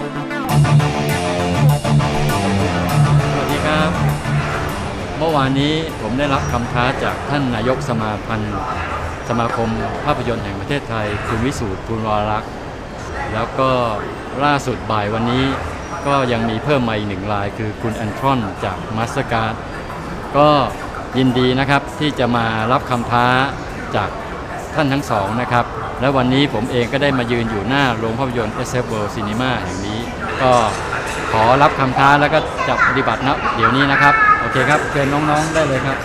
สวัสดีครับ เมื่อวานนี้ผมได้รับคำท้าจากท่านนายกสมาพันธ์สมาคมภาพยนตร์แห่งประเทศไทย คุณวิสูตรภูลวารักษ์แล้วก็ล่าสุดบ่ายวันนี้ก็ยังมีเพิ่มมาอีกหนึ่งราย คือคุณแอนทรอนจากมาสการ์ดก็ยินดีนะครับที่จะมารับคำท้าจากท่านทั้งสองนะครับ และวันนี้ผมเองก็ได้มายืนอยู่หน้าโรงภาพยนตร์เอ SF World ซีนีมาแห่งนี้ ก็ขอรับคำท้าแล้วก็จะปฏิบัตินะเดี๋ยวนี้นะครับ โอเคครับเชิญน้องๆได้เลยครับ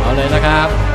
เอาเลยนะครับ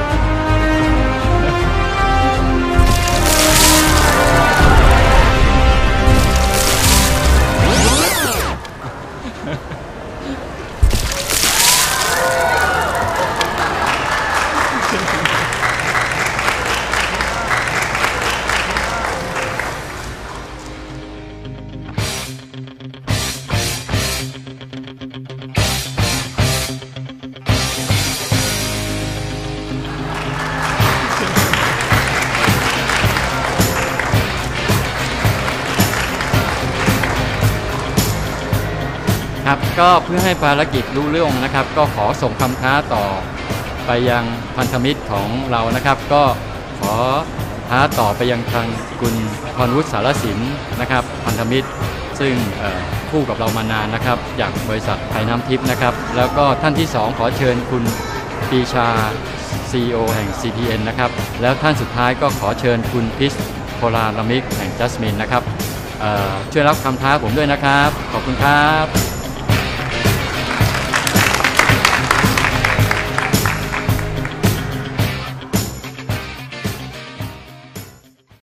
ครับ ก็เพื่อให้ภารกิจรู้เรื่องนะครับ ก็ขอส่งคำท้าต่อ ไปยังพันธมิตรของเรานะครับ ก็ขอท้าต่อไปยังทางคุณพรวุฒิสารสินนะครับ พันธมิตรซึ่งคู่กับเรามานานนะครับจากบริษัทไทยน้ำทิพย์นะครับ แล้วก็ท่านที่สองขอเชิญคุณปีชา CEO แห่ง CPN นะครับ แล้วท่านสุดท้ายก็ขอเชิญคุณพิสโพลารามิกแห่งจัสมินนะครับช่วยรับคำท้าผมด้วยนะครับ ขอบคุณครับ